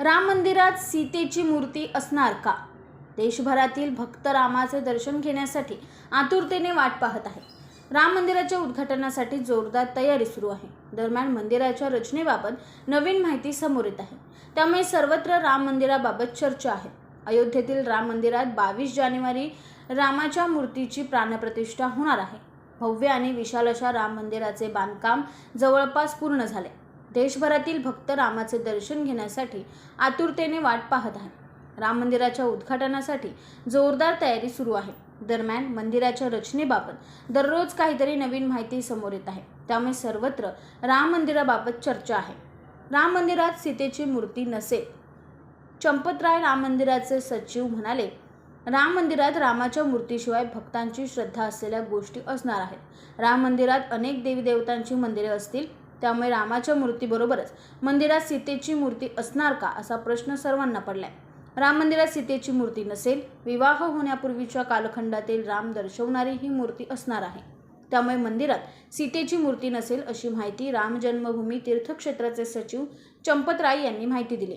राम मंदिरात सीतेची मूर्ती असणार का? देशभरातील भक्त रामाचे दर्शन घेण्यासाठी आतुरतेने वाट पाहत आहे राम मंदिराच्या उद्घाटनासाठी जोरदार तयारी सुरू आहे. दरम्यान मंदिराच्या रचनेबाबत नवीन माहिती समोर येत आहे. त्यामुळे सर्वत्र राम मंदिराबाबत चर्चा आहे. अयोध्येतील राम मंदिरात बावीस जानेवारी रामाच्या मूर्तीची प्राणप्रतिष्ठा होणार आहे. भव्य आणि विशाल अशा राम मंदिराचे बांधकाम जवळपास पूर्ण झाले. देशभरातील भक्त रामाचे दर्शन घेण्यासाठी आतुरतेने वाट पाहत आहे राम मंदिराच्या उद्घाटनासाठी जोरदार तयारी सुरू आहे. दरम्यान मंदिराच्या रचनेबाबत दररोज काहीतरी नवीन माहिती समोर येत आहे. त्यामुळे सर्वत्र राम मंदिराबाबत चर्चा आहे. राम मंदिरात सीतेची मूर्ती नसेल चंपतराय राम मंदिराचे सचिव म्हणाले राम मंदिरात रामाच्या मूर्तीशिवाय भक्तांची श्रद्धा असलेल्या गोष्टी असणार आहेत. राम मंदिरात अनेक देवी देवतांची मंदिरे असतील त्यामुळे रामाच्या मूर्तीबरोबरच मंदिरात सीतेची मूर्ती असणार का असा प्रश्न सर्वांना पडलाय. राम मंदिरात सीतेची मूर्ती नसेल विवाह होण्यापूर्वीच्या कालखंडातील राम दर्शवणारी ही मूर्ती असणार आहे. त्यामुळे मंदिरात सीतेची मूर्ती नसेल अशी माहिती राम जन्मभूमी तीर्थक्षेत्राचे सचिव चंपतराय यांनी माहिती दिली.